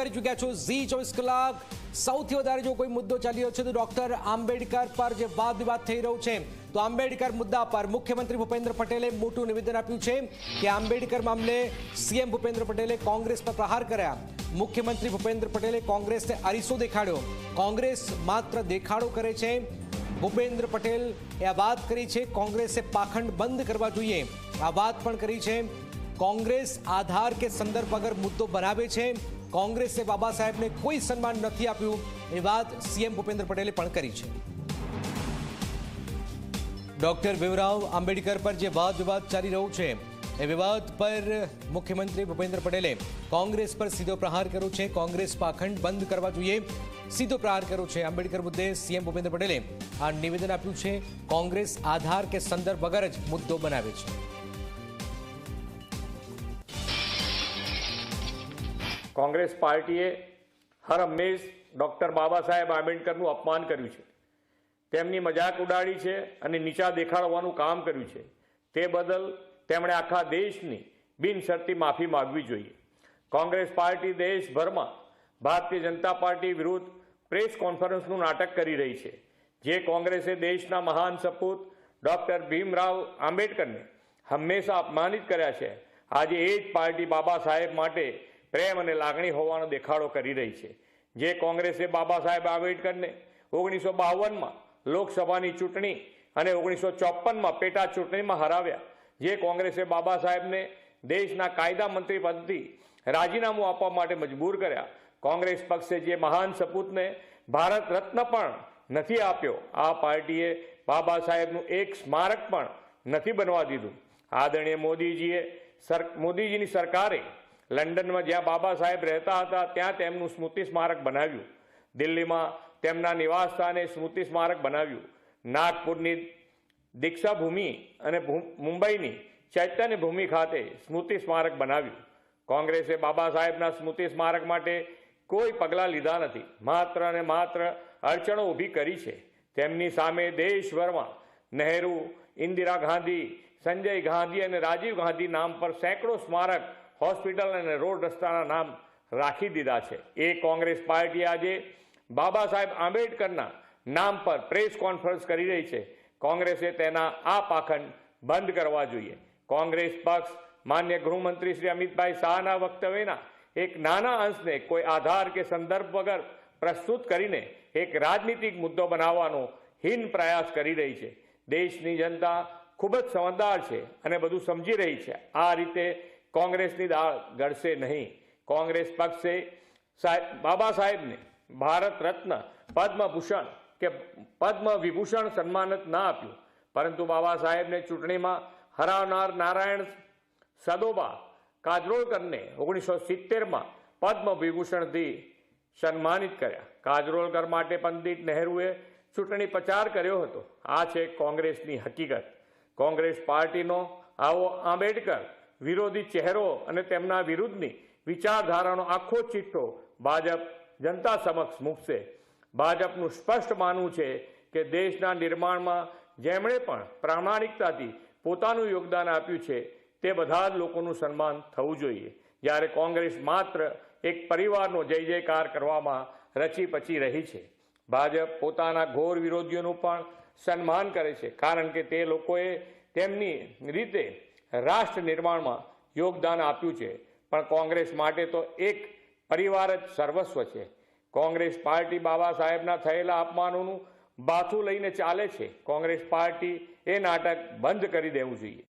કરી ચૂક્યા છો. ઝી ચોવીસ કલાક સૌથી વધારે જો કોઈ મુદ્દો ચાલી રહ્યો છે તો ડોક્ટર આંબેડકર પર જે વાદ વિવાદ થઈ રહ્યો છે, તો આંબેડકર મુદ્દા પર મુખ્યમંત્રી ભૂપેન્દ્ર પટેલે મોટું નિવેદન આપ્યું છે કે આંબેડકર મામલે સીએમ ભૂપેન્દ્ર પટેલે કોંગ્રેસ પર પ્રહાર કર્યા. મુખ્યમંત્રી ભૂપેન્દ્ર પટેલે કોંગ્રેસને અરીસો દેખાડ્યો. કોંગ્રેસ માત્ર દેખાડો કરે છે. ભૂપેન્દ્ર પટેલ એ આ વાત કરી છે, કોંગ્રેસે પાખંડ બંધ કરવા જોઈએ. આ વાત પણ કરી છે, કોંગ્રેસ આધાર કે સંદર્ભ વગર મુદ્દો બનાવે છે કોંગ્રેસે બાબા સાહેબને કોઈ સન્માન નથી આપ્યું, એ વાત સીએમ ભૂપેન્દ્ર પટેલે પણ કરી છે. ડોક્ટર ભીમરાવ આંબેડકર પર જે વાદ વિવાદ ચાલી રહ્યો છે, એ વિવાદ પર મુખ્યમંત્રી ભૂપેન્દ્ર પટેલે કોંગ્રેસ પર સીધો પ્રહાર કર્યો છે. કોંગ્રેસ પાખંડ બંધ કરવા જોઈએ, સીધો પ્રહાર કર્યો છે. આંબેડકર મુદ્દે સીએમ ભૂપેન્દ્ર પટેલે આ નિવેદન આપ્યું છે. કોંગ્રેસ આધાર કે સંદર્ભ વગર જ મુદ્દો બનાવે છે. કોંગ્રેસ પાર્ટીએ હર હંમેશ ડૉક્ટર બાબા સાહેબ આંબેડકરનું અપમાન કર્યું છે. તેમની મજાક ઉડાડી છે અને નીચા દેખાડવાનું કામ કર્યું છે. તે બદલ તેમણે આખા દેશની બિનશરતી માફી માગવી જોઈએ. કોંગ્રેસ પાર્ટી દેશભરમાં ભારતીય જનતા પાર્ટી વિરુદ્ધ પ્રેસ કોન્ફરન્સનું નાટક કરી રહી છે. જે કોંગ્રેસે દેશના મહાન સપૂત ડૉક્ટર ભીમરાવ આંબેડકરને હંમેશા અપમાનિત કર્યા છે. આજે એ જ પાર્ટી બાબા સાહેબ માટે પ્રેમ અને લાગણી હોવાનો દેખાડો કરી રહી છે. જે કોંગ્રેસે બાબા સાહેબ આંબેડકરને ઓગણીસો બાવનમાં લોકસભાની ચૂંટણી અને ઓગણીસો ચોપનમાં પેટા ચૂંટણીમાં હરાવ્યા. જે કોંગ્રેસે બાબા સાહેબને દેશના કાયદા મંત્રી પદથી રાજીનામું આપવા માટે મજબૂર કર્યા. કોંગ્રેસ પક્ષે જે મહાન સપૂતને ભારત રત્ન પણ નથી આપ્યો, આ પાર્ટીએ બાબા સાહેબનું એક સ્મારક પણ નથી બનવા દીધું. આદરણીય મોદીજીએ સર, મોદીજીની સરકારે લંડનમાં જ્યાં બાબા સાહેબ રહેતા હતા, ત્યાં તેમનું સ્મૃતિ સ્મારક બનાવ્યું. દિલ્હીમાં તેમના નિવાસ સ્થાને સ્મૃતિ સ્મારક બનાવ્યું. નાગપુરની દીક્ષા ભૂમિ અને મુંબઈની ચૈતન્ય ભૂમિ ખાતે સ્મૃતિ સ્મારક બનાવ્યું. કોંગ્રેસે બાબા સાહેબના સ્મૃતિ સ્મારક માટે કોઈ પગલાં લીધા નથી. માત્ર અને માત્ર અડચણો ઊભી કરી છે. તેમની સામે દેશભરમાં નહેરુ, ઇન્દિરા ગાંધી, સંજય ગાંધી અને રાજીવ ગાંધી નામ પર સેંકડો સ્મારક હોસ્પિટલ અને રોડ રસ્તાના નામ રાખી દીધા છે. એ કોંગ્રેસ પાર્ટી આજે બાબા સાહેબ આંબેડકરના નામ પર પ્રેસ કોન્ફરન્સ કરી રહી છે. કોંગ્રેસે તેના આ પાખંડ બંધ કરવા જોઈએ. કોંગ્રેસ પક્ષ માન્ય ગૃહમંત્રી શ્રી અમિતભાઈ શાહના વક્તવ્યના એક નાના અંશને કોઈ આધાર કે સંદર્ભ વગર પ્રસ્તુત કરીને એક રાજનીતિક મુદ્દો બનાવવાનો હીન પ્રયાસ કરી રહી છે. દેશની જનતા ખૂબ જ સમજદાર છે અને બધું સમજી રહી છે. આ રીતે કોંગ્રેસની દાળ ગળશે નહીં. કોંગ્રેસ પક્ષે સાહેબ, બાબા સાહેબને ભારત રત્ન, પદ્મભૂષણ કે પદ્મ વિભૂષણ સન્માન જ ના આપ્યું. પરંતુ બાબા સાહેબને ચૂંટણીમાં હરાવનાર નારાયણ સદોબા કાજરોલકરને ઓગણીસો સિત્તેરમાં પદ્મ વિભૂષણથી સન્માનિત કર્યા. કાજરોલકર માટે પંડિત નહેરુએ ચૂંટણી પ્રચાર કર્યો હતો. આ છે કોંગ્રેસની હકીકત. કોંગ્રેસ પાર્ટીનો આવો આંબેડકર વિરોધી ચહેરો અને તેમના વિરુદ્ધની વિચારધારાનો આખો ચિઠ્ઠો ભાજપ જનતા સમક્ષ મૂકશે. ભાજપનું સ્પષ્ટ માનવું છે કે દેશના નિર્માણમાં જેમણે પણ પ્રામાણિકતાથી પોતાનું યોગદાન આપ્યું છે, તે બધા જ લોકોનું સન્માન થવું જોઈએ. જ્યારે કોંગ્રેસ માત્ર એક પરિવારનો જય જયકાર કરવામાં રચી પચી રહી છે. ભાજપ પોતાના ઘોર વિરોધીઓનું પણ સન્માન કરે છે, કારણ કે તે લોકોએ તેમની રીતે રાષ્ટ્ર નિર્માણમાં યોગદાન આપ્યું છે. પણ કોંગ્રેસ માટે તો એક પરિવાર જ સર્વસ્વ છે. કોંગ્રેસ પાર્ટી બાબા સાહેબના થયેલા અપમાનોનું બાથું લઈને ચાલે છે. કોંગ્રેસ પાર્ટી એ નાટક બંધ કરી દેવું જોઈએ.